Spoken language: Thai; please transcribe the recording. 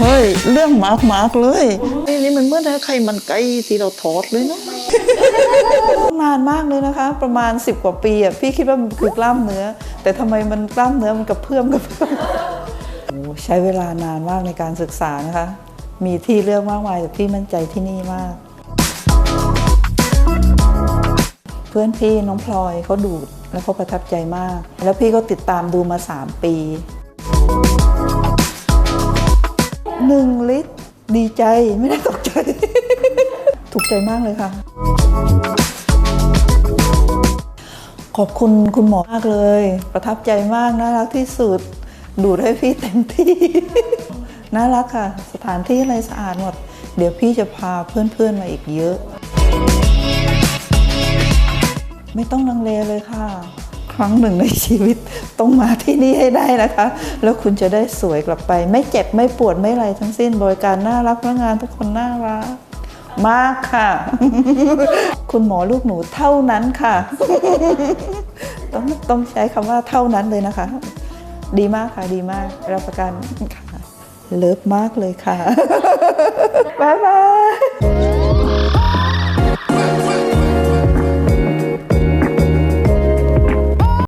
เฮ้ย เรื่องมากมากๆเลยนี่นี่มันเมื่อไข่มันไก่ที่เราทอดเลยเนาะนานมากเลยนะคะ ประมาณ 10 กว่าปีอะพี่คิดว่ามันคือกล้ามเนื้อ แต่ทำไมมันกล้ามเนื้อมันกระเพื่อมกระเพื่อมโอ้ใช้เวลานานมากในการศึกษานะคะ มีที่เลือกมากมายแต่พี่มั่นใจที่นี่มาก เพื่อนพี่น้องพลอยเขาดูดแล้วเขาประทับใจมาก แล้วพี่ก็ติดตามดูมา 3 ปี หนึ่งลิตร ดีใจไม่ได้ตกใจ ถูกใจมากเลยค่ะ ขอบคุณคุณหมอมากเลย ประทับใจมากน่ารักที่สุด ดูดให้พี่เต็มที่ น่ารักค่ะ สถานที่อะไรสะอาดหมด เดี๋ยวพี่จะพาเพื่อนๆมาอีกเยอะ ไม่ต้องลังเลเลยค่ะ ครั้งหนึ่งในชีวิตต้องมาที่นี่ให้ได้นะคะ แล้วคุณจะได้สวยกลับไป ไม่เจ็บไม่ปวดไม่อะไรทั้งสิ้นบริการน่ารักพนักงานทุกคนน่ารักมากค่ะ คุณหมอลูกหนูเท่านั้นค่ะ ต้องต้องใช้คำว่าเท่านั้นเลยนะคะ ดีมากค่ะดีมากรับประกันค่ะ เลิฟมากเลยค่ะ บ๊ายบาย